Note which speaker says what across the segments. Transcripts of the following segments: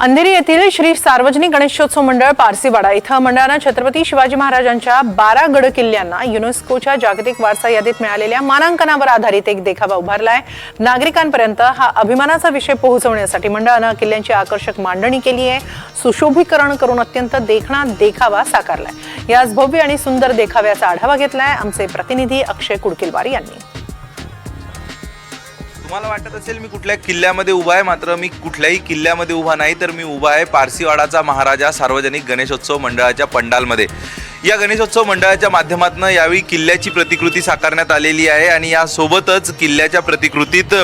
Speaker 1: अंधेरी येथील श्री सार्वजनिक गणेशोत्सव मंडळ पारसीवाडा इथं मंडळानं छत्रपती शिवाजी महाराजांच्या बारा गड किल्ल्यांना युनेस्कोच्या जागतिक वारसा यादीत मिळालेल्या मानांकनावर आधारित एक देखावा उभारलाय. नागरिकांपर्यंत हा अभिमानाचा विषय पोहोचवण्यासाठी मंडळानं किल्ल्यांची आकर्षक मांडणी केली आहे. सुशोभीकरण करून अत्यंत देखणा देखावा साकारलाय. याच भव्य आणि सुंदर देखाव्याचा आढावा घेतलाय आमचे प्रतिनिधी अक्षय कुडकिलवार यांनी.
Speaker 2: तुम्हाला वाटत असेल मी कुठल्या किल्ल्यामध्ये उभा आहे मात्र मी कुठल्याही किल्ल्यामध्ये उभा नाही तर मी उभा आहे पारसीवाडाचा महाराजा सार्वजनिक गणेशोत्सव मंडळाच्या पंडालमध्ये. या गणेशोत्सव मंडळाच्या माध्यमातून यावेळी किल्ल्याची प्रतिकृती साकारण्यात आलेली आहे आणि यासोबतच किल्ल्याच्या प्रतिकृतीत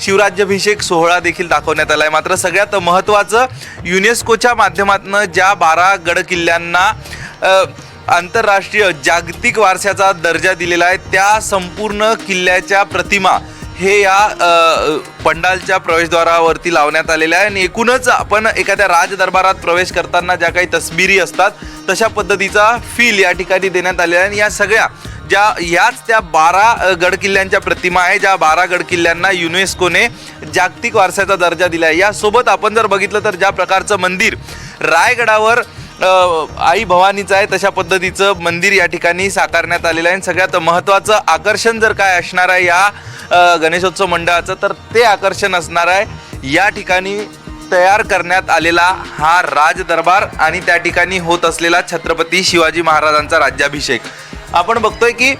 Speaker 2: शिवराज्याभिषेक सोहळा देखील दाखवण्यात आला आहे. मात्र सगळ्यात महत्त्वाचं युनेस्कोच्या माध्यमातून ज्या बारा गड किल्ल्यांना आंतरराष्ट्रीय जागतिक वारशाचा दर्जा दिलेला आहे त्या संपूर्ण किल्ल्याच्या प्रतिमा हे या पंडालच्या प्रवेशद्वारावरती लावण्यात आलेले आहे. आणि एकूणच आपण एखाद्या राजदरबारात प्रवेश करताना ज्या काही तस्बिरी असतात तशा पद्धतीचा फील या ठिकाणी देण्यात आलेला आहे. आणि या सगळ्या ज्या याच त्या बारा गडकिल्ल्यांच्या प्रतिमा आहे ज्या बारा गडकिल्ल्यांना युनेस्कोने जागतिक वारसाचा दर्जा दिला आहे. यासोबत आपण जर बघितलं तर ज्या प्रकारचं मंदिर रायगडावर आई भवानीचं आहे तशा पद्धतीचं मंदिर या ठिकाणी साकारण्यात आलेलं आहे. सगळ्यात महत्त्वाचं आकर्षण जर काय असणार आहे या गणेशोत्सव मंडळाचं तर ते आकर्षण असणार आहे. या ठिकाणी तयार करण्यात आलेला हा राज दरबार आणि त्या ठिकाणी होत असलेला छत्रपती शिवाजी महाराजांचा राज्याभिषेक. आपण बघतोय की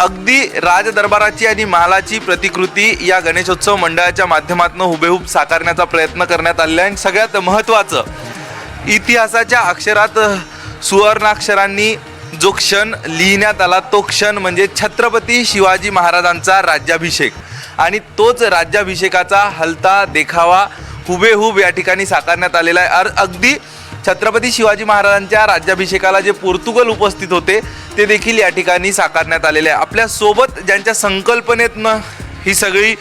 Speaker 2: अगदी राजदरबाराची आणि महालाची प्रतिकृती या गणेशोत्सव मंडळाच्या माध्यमातून हुबेहूब साकारण्याचा प्रयत्न करण्यात आलेला आहे. आणि सगळ्यात महत्त्वाचं इतिहासाच्या अक्षरात सुवर्णाक्षरांनी जो क्षण लिहिण्यात आला तो क्षण म्हणजे छत्रपती शिवाजी महाराजांचा राज्याभिषेक. आणि तोच राज्याभिषेकाचा हलता देखावा हुबेहूब या ठिकाणी साकारण्यात आलेला आहे. अर अगदी छत्रपती शिवाजी महाराजांच्या राज्याभिषेकाला जे पोर्तुगल उपस्थित होते ते देखील या ठिकाणी साकारण्यात आलेले आहे. आपल्यासोबत ज्यांच्या संकल्पनेतनं ही सगळी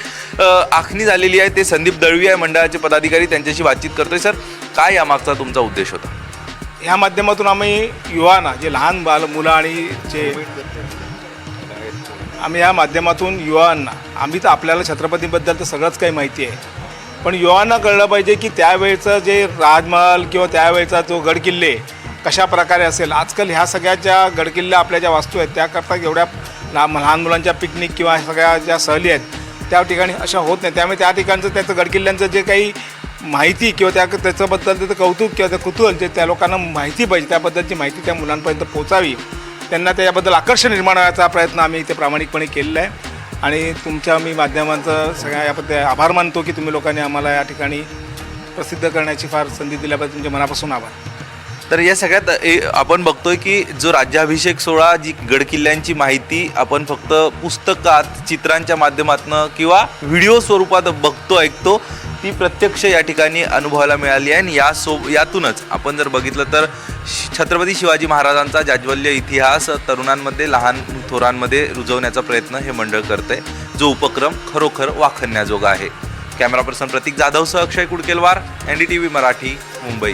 Speaker 2: आखणी झालेली आहे ते संदीप दळवी आहे मंडळाचे पदाधिकारी त्यांच्याशी बातचीत करतोय. सर काय यामागचा तुमचा उद्देश होता?
Speaker 3: ह्या माध्यमातून आम्ही युवांना जे लहान बाल मुलं आणि जे आम्ही या माध्यमातून युवांना आम्ही तर आपल्याला छत्रपतीबद्दल तर सगळंच काही माहिती आहे. पण युवांना कळलं पाहिजे की त्यावेळचं जे राजमहल किंवा त्यावेळचा जो गडकिल्ले कशा प्रकारे असेल आजकाल ह्या सगळ्या ज्या गडकिल्ल्या आपल्या ज्या वास्तू आहेत त्याकरता एवढ्या लहान लहान मुलांच्या पिकनिक किंवा सगळ्या ज्या सहली आहेत त्या ठिकाणी अशा होत नाही त्यामुळे त्या ठिकाणचं त्याचं गडकिल्ल्यांचं जे काही माहिती किंवा त्या त्याच्याबद्दल त्याचं कौतुक किंवा त्या कुतूहल जे त्या लोकांना माहिती पाहिजे त्याबद्दलची माहिती त्या मुलांपर्यंत पोचावी त्यांना त्याच्याबद्दल आकर्षण निर्माण होण्याचा प्रयत्न आम्ही इथे प्रामाणिकपणे केलेला आहे. आणि तुमच्या मी माध्यमांचं सगळ्या याबद्दल आभार मानतो की तुम्ही लोकांनी आम्हाला या ठिकाणी प्रसिद्ध करण्याची फार संधी दिल्याबद्दल तुमच्या मनापासून आभार.
Speaker 2: तर या सगळ्यात ए- आपण बघतोय की जो राज्याभिषेक सोहळा जी गडकिल्ल्यांची माहिती आपण फक्त पुस्तकात चित्रांच्या माध्यमातून किंवा व्हिडिओ स्वरूपात बघतो ऐकतो ती प्रत्यक्ष या ठिकाणी अनुभवायला मिळाली आहे. आणि या सो यातूनच आपण जर बघितलं तर श- छत्रपती शिवाजी महाराजांचा जाज्वल्य इतिहास तरुणांमध्ये लहान थोरांमध्ये रुजवण्याचा प्रयत्न हे मंडळ करते जो उपक्रम खरोखर वाखण्याजोगा आहे. Camera person Pratik जाधवसह Akshay Kudkelwar N D T V Marathi Mumbai.